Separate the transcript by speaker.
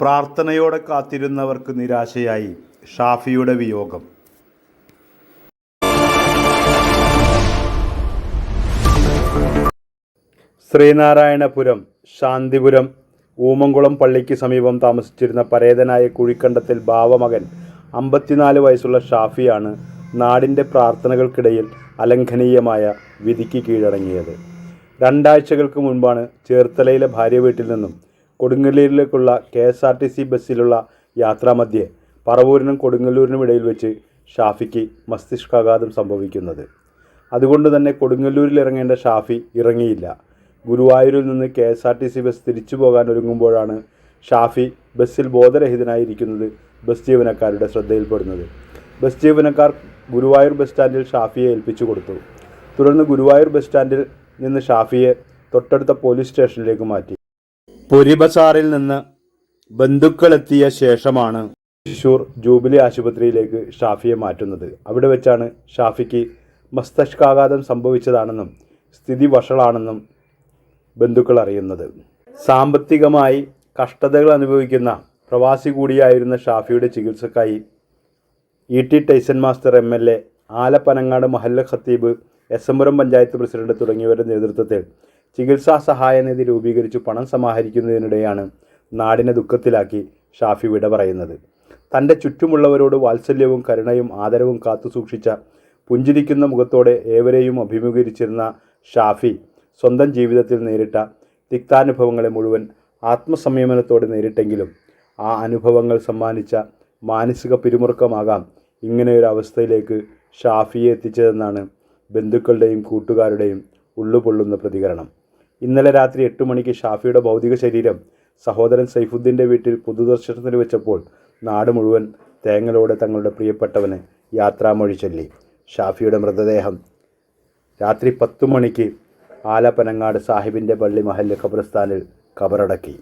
Speaker 1: പ്രാർത്ഥനയോടെ കാത്തിരുന്നവർക്ക് നിരാശയായി ഷാഫിയുടെ വിയോഗം. ശ്രീനാരായണപുരം ശാന്തിപുരം ഊമംകുളം പള്ളിക്ക് സമീപം താമസിച്ചിരുന്ന പരേതനായ കുഴിക്കണ്ടത്തിൽ ബാവമകൻ അമ്പത്തിനാല് വയസ്സുള്ള ഷാഫിയാണ് നാടിന്റെ പ്രാർത്ഥനകൾക്കിടയിൽ അലംഘനീയമായ വിധിക്ക് കീഴടങ്ങിയത്. രണ്ടാഴ്ചകൾക്ക് മുൻപാണ് ചേർത്തലയിലെ ഭാര്യ വീട്ടിൽ നിന്നും കൊടുങ്ങല്ലൂരിലേക്കുള്ള K S R T C ബസ്സിലുള്ള യാത്രാമധ്യേ പറവൂരിനും കൊടുങ്ങല്ലൂരിനും ഇടയിൽ വെച്ച് ഷാഫിക്ക് മസ്തിഷ്കാഘാതം സംഭവിക്കുന്നത്. അതുകൊണ്ട് തന്നെ കൊടുങ്ങല്ലൂരിൽ ഇറങ്ങേണ്ട ഷാഫി ഇറങ്ങിയില്ല. ഗുരുവായൂരിൽ നിന്ന് K S R T C bus തിരിച്ചു പോകാൻ ഒരുങ്ങുമ്പോഴാണ് ഷാഫി ബസ്സിൽ ബോധരഹിതനായിരിക്കുന്നത് ബസ് ജീവനക്കാരുടെ ശ്രദ്ധയിൽപ്പെടുന്നത്. ബസ് ജീവനക്കാർ ഗുരുവായൂർ ബസ് സ്റ്റാൻഡിൽ ഷാഫിയെ ഏൽപ്പിച്ചു കൊടുത്തു. തുടർന്ന് ഗുരുവായൂർ ബസ് സ്റ്റാൻഡിൽ നിന്ന് ഷാഫിയെ തൊട്ടടുത്ത പോലീസ് സ്റ്റേഷനിലേക്ക് മാറ്റി. പൊരിബസാറിൽ നിന്ന് ബന്ധുക്കളെത്തിയ ശേഷമാണ് തൃശൂർ ജൂബിലി ആശുപത്രിയിലേക്ക് ഷാഫിയെ മാറ്റുന്നത്. അവിടെ വെച്ചാണ് ഷാഫിക്ക് മസ്തിഷ്കാഘാതം സംഭവിച്ചതാണെന്നും സ്ഥിതി വഷളാണെന്നും ബന്ധുക്കൾ അറിയുന്നത്. സാമ്പത്തികമായി കഷ്ടതകൾ അനുഭവിക്കുന്ന പ്രവാസി കൂടിയായിരുന്ന ഷാഫിയുടെ ചികിത്സക്കായി E T Taison master M L A Alappanangad മഹല്ല ഖത്തീബ് എസ് പഞ്ചായത്ത് പ്രസിഡന്റ് തുടങ്ങിയവരുടെ നേതൃത്വത്തിൽ ചികിത്സാ സഹായ നിധി രൂപീകരിച്ചു പണം സമാഹരിക്കുന്നതിനിടെയാണ് നാടിനെ ദുഃഖത്തിലാക്കി ഷാഫി വിട പറയുന്നത്. തന്റെ ചുറ്റുമുള്ളവരോട് വാത്സല്യവും കരുണയും ആദരവും കാത്തു സൂക്ഷിച്ച പുഞ്ചിരിക്കുന്ന മുഖത്തോടെ ഏവരെയും അഭിമുഖീകരിച്ചിരുന്ന ഷാഫി സ്വന്തം ജീവിതത്തിൽ നേരിട്ട തിക്താനുഭവങ്ങളെ മുഴുവൻ ആത്മസംയമനത്തോടെ നേരിട്ടെങ്കിലും ആ അനുഭവങ്ങൾ സമ്മാനിച്ച മാനസിക പിരിമുറുക്കമാകാം ഇങ്ങനെയൊരു അവസ്ഥയിലേക്ക് ഷാഫിയെ എത്തിച്ചതെന്നാണ് ബന്ധുക്കളുടെയും കൂട്ടുകാരുടെയും ഉള്ളുപൊള്ളുന്ന പ്രതികരണം. ഇന്നലെ രാത്രി എട്ട് മണിക്ക് ഷാഫിയുടെ ഭൗതിക ശരീരം സഹോദരൻ സൈഫുദ്ദീന്റെ വീട്ടിൽ പൊതുദർശനത്തിന് വെച്ചപ്പോൾ നാട് മുഴുവൻ തേങ്ങലോടെ തങ്ങളുടെ പ്രിയപ്പെട്ടവന് യാത്രാമൊഴി ചൊല്ലി. ഷാഫിയുടെ മൃതദേഹം രാത്രി പത്തു മണിക്ക് ആലപ്പനങ്ങാട് സാഹിബിന്റെ പള്ളി മഹല്ല് ഖബർസ്ഥാനിൽ ഖബറടക്കി